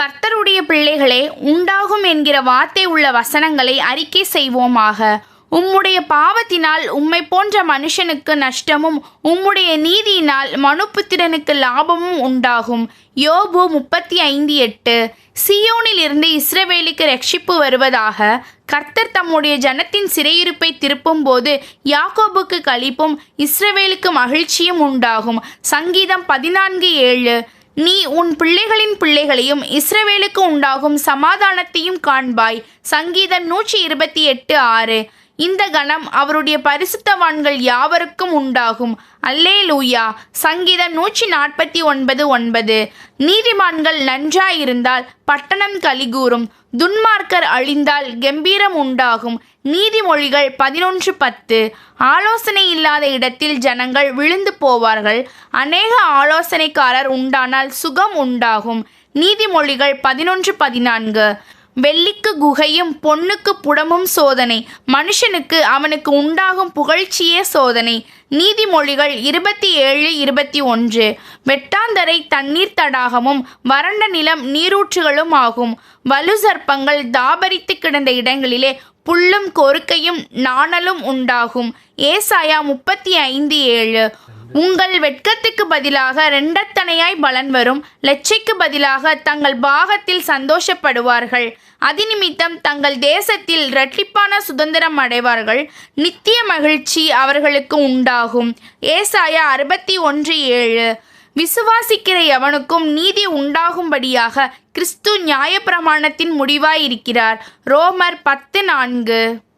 கர்த்தருடைய பிள்ளைகளே உண்டாகும் என்கிற வார்த்தை உள்ள வசனங்களை அறிக்கை செய்வோமாக. உம்முடைய பாவத்தினால் உம்மை போன்ற மனுஷனுக்கு நஷ்டமும் உம்முடைய நீதியினால் மனுப்புத்திரனுக்கு லாபமும் உண்டாகும். யோபு முப்பத்தி ஐந்து எட்டு. சியோனில் இருந்து இஸ்ரவேலுக்கு ரட்சிப்பு வருவதாக கர்த்தர் தம்முடைய ஜனத்தின் சிறையிருப்பை திருப்பும் போது யாக்கோபுக்கு களிப்பும் இஸ்ரவேலுக்கு மகிழ்ச்சியும் உண்டாகும். சங்கீதம் பதினான்கு ஏழு. நீ உன் பிள்ளைகளின் பிள்ளைகளையும் இஸ்ரவேலுக்கு உண்டாகும் சமாதானத்தையும் காண்பாய். சங்கீதம் நூற்றி இருபத்தி எட்டு ஆறு. இந்த கணம் அவருடைய பரிசுத்தவான்கள் யாவருக்கும் உண்டாகும். அல்லே லூயா சங்கீதம் நூற்றி நாற்பத்தி ஒன்பது ஒன்பது. நீதிமான்கள் நன்றாயிருந்தால் பட்டணம் கலிகூறும் துன்மார்க்கர் அழிந்தால் கம்பீரம் உண்டாகும். நீதிமொழிகள் பதினொன்று பத்து. ஆலோசனை இல்லாத இடத்தில் ஜனங்கள் விழுந்து போவார்கள். அநேக ஆலோசனைக்காரர் உண்டானால் சுகம் உண்டாகும். நீதிமொழிகள் பதினொன்று பதினான்கு. வெள்ளிக்கு குகையும் பொன்னுக்கு புடமும் சோதனை. மனுஷனுக்கு அவனுக்கு உண்டாகும் புகழ்ச்சியே சோதனை. நீதிமொழிகள் இருபத்தி ஏழு இருபத்தி ஒன்று. வெட்டாந்தரை தண்ணீர் தடாகமும் வறண்ட நிலம் நீரூற்றுகளும் ஆகும். வலு சர்ப்பங்கள் தாபரித்து கிடந்த இடங்களிலே புல்லும் கொறுக்கையும் நாணலும் உண்டாகும். ஏசாயா முப்பத்தி ஐந்து ஏழு. உங்கள் வெட்கத்துக்கு பதிலாக ரெண்டத்தனையாய் பலன் வரும். லட்சைக்கு பதிலாக தங்கள் பாகத்தில் சந்தோஷப்படுவார்கள். அதிநிமித்தம் தங்கள் தேசத்தில் இரட்டிப்பான சுதந்திரம் அடைவார்கள். நித்திய மகிழ்ச்சி அவர்களுக்கு உண்டாகும். ஏசாயா அறுபத்தி ஒன்று ஏழு. விசுவாசிக்கிற எவனுக்கும் நீதி உண்டாகும்படியாக கிறிஸ்து நியாயப்பிரமாணத்தின் முடிவாயிருக்கிறார் ரோமர் பத்து நான்கு.